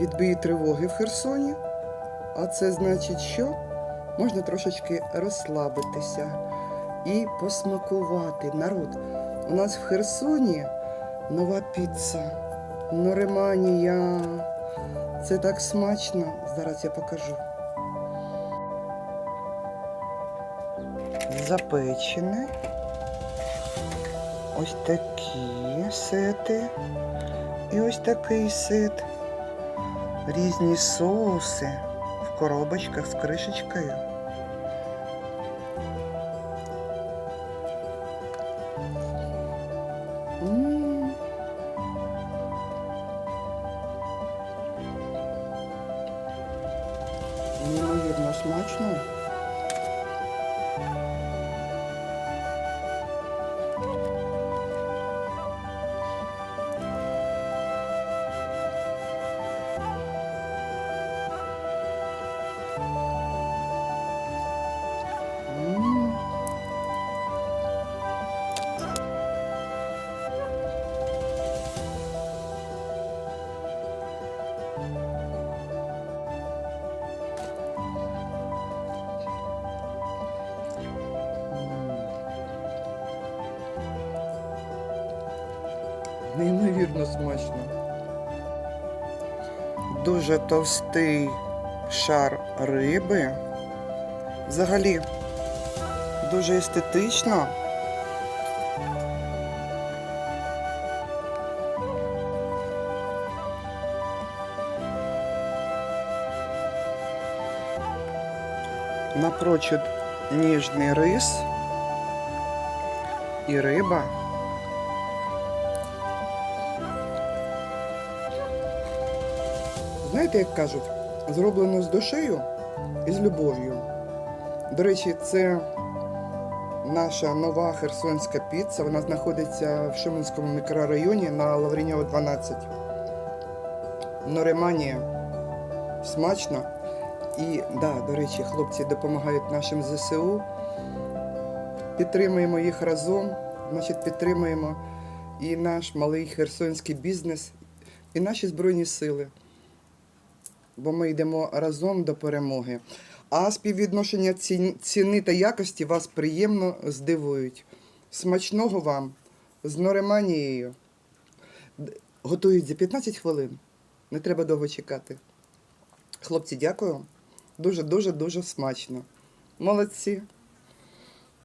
відбій тривоги в Херсоні. А це значить, що можна трошечки розслабитися і посмакувати. Народ, у нас в Херсоні нова піца. Нореманія. Це так смачно. Зараз я покажу. Запечене. Ось такі сети. І ось такий сет. Різні соуси в коробочках з кришечкою. М. Неймовірно смачно. Неймовірно смачно. Дуже товстий шар риби. Взагалі дуже естетично. Напрочуд ніжний рис і риба. Знаєте, як кажуть, зроблено з душею і з любов'ю. До речі, це наша нова херсонська піца. Вона знаходиться в Шуменському мікрорайоні на Лаврінєва 12. Нореманія. Смачно. І, да, до речі, хлопці допомагають нашим ЗСУ. Підтримуємо їх разом, значить, підтримуємо і наш малий херсонський бізнес, і наші Збройні сили. Бо ми йдемо разом до перемоги. А співвідношення ціни та якості вас приємно здивують. Смачного вам з нореманією. Готують за 15 хвилин. Не треба довго чекати. Хлопці, дякую. Дуже, дуже, дуже смачно. Молодці.